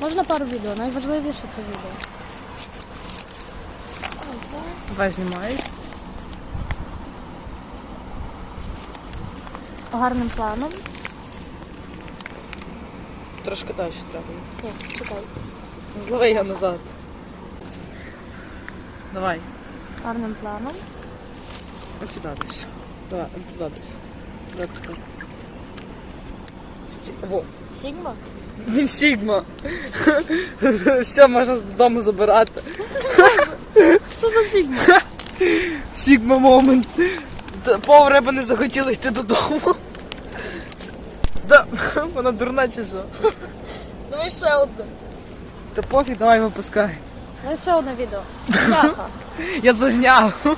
Можна пару відео, найважливіше це відео. Давай знімай. Гарним планом. Трошки далі треба. Ні, чекай. Злови я назад. Давай. Гарним планом. Ось сюди десь. Давай, туди десь. Туди, туди. Во. Сігма? Він Сігма. Все, можна додому забирати. Що за Сігма? Сігма момент. Та Пов риби не захотіли йти додому. Да, вона дурна чи що? Давай ще одне. Та пофіг, давай випускай. Давай ще одне відео. Я зазняв.